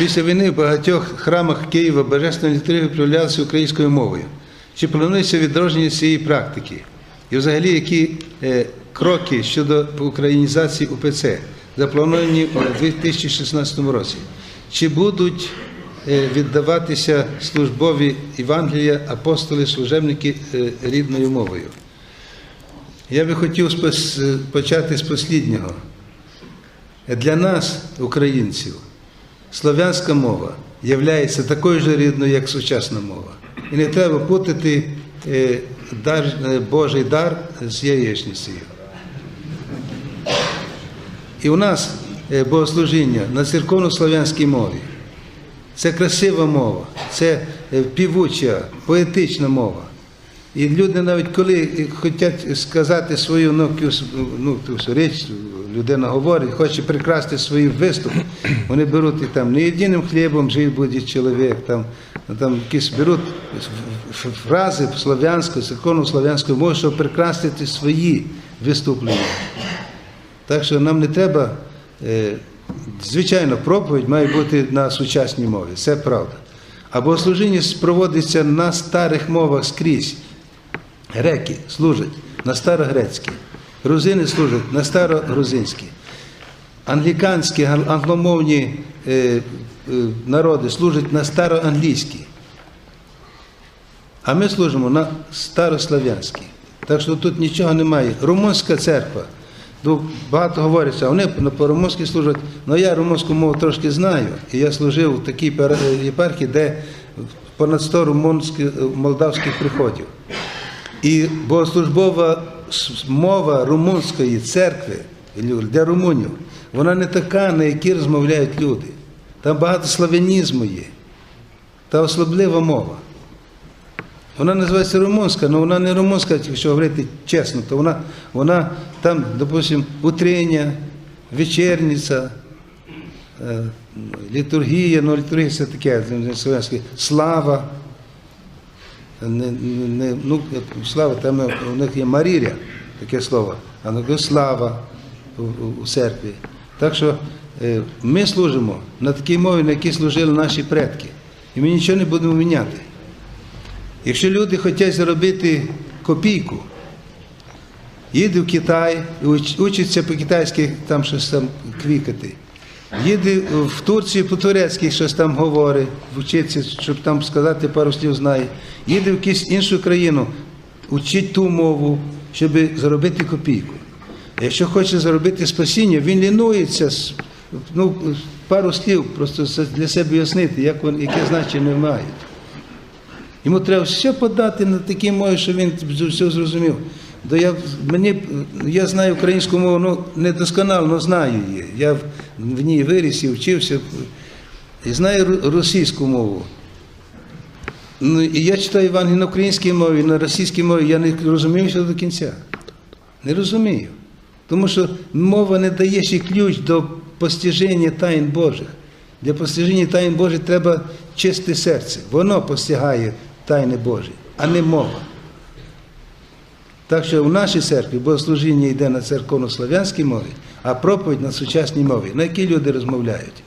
Після війни в багатьох храмах Києва божественна літургія проявлялася українською мовою. Чи планується відродження цієї практики? І взагалі, які е, кроки щодо українізації УПЦ заплановані у 2016 році? Чи будуть е, віддаватися службові Євангелія, апостоли, служебники е, рідною мовою? Я би хотів почати з посліднього. Для нас, українців, слов'янська мова є такою ж рідною, як сучасна мова. І не треба путати е, дар, е, Божий дар з яєчницею. І у нас е, богослужіння на церковно-слов'янській мові. Це красива мова, це півуча, поетична мова. І люди навіть коли хочуть сказати свою ну, ну, річ, людина говорить, хоче прикрасти свій виступ, вони беруть і там не єдиним хлібом жив буде чоловік, там, там якісь беруть фрази слов'янською, церковно слов'янською мовою, щоб прикрасити свої виступлення. Так що нам не треба, е, звичайно, проповідь має бути на сучасній мові, це правда. А богослужіння проводиться на старих мовах скрізь. Греки служать на старогрецькій, грузини служать на старогрузинській. Англіканські, англомовні е, е, народи служать на староанглійській. А ми служимо на старослав'янській. Так що тут нічого немає. Румунська церква. Багато говориться, вони по-румунськи служать. Ну я румунську мову трошки знаю. І я служив в такій єпархії, де понад 100 румунських молдавських приходів. І богослужбова мова румунської церкви для румунів, вона не така, на якій розмовляють люди. Там багато славянізму є. Та особлива мова. Вона називається румунська, але вона не румунська, якщо говорити чесно, то вона, вона там, допустимо, утрення, вечерниця, е, літургія, ну літургія таке, це слов'янське, слава. Не, не, ну, слава, там у них є Маріря, таке слово, а ну слава у, церкві. Так що е, ми служимо на такій мові, на якій служили наші предки. І ми нічого не будемо міняти. Якщо люди хочуть заробити копійку, їде в Китай, учиться по-китайськи там щось там квікати. Їде в Турцію по-турецьки щось там говорить, вчиться, щоб там сказати пару слів знає. Їде в якусь іншу країну, учить ту мову, щоб заробити копійку. Якщо хоче заробити спасіння, він лінується, ну, пару слів просто для себе яснити, як вони, яке значення мають. Йому треба все подати на такій мові, що він все зрозумів. До я, мені, я знаю українську мову, ну не досконало, знаю її. Я в, ній виріс і вчився. І знаю російську мову. Ну, і я читаю Євангеліє на українській мові, на російській мові, я не розумію все до кінця. Не розумію. Тому що мова не дає ще ключ до постиження тайн Божих. Для постиження тайн Божих треба чисте серце. Воно постигає тайни Божі, а не мова. Так що в нашій церкві богослужіння йде на церковно-слав'янській мові, а проповідь на сучасній мові, на якій люди розмовляють.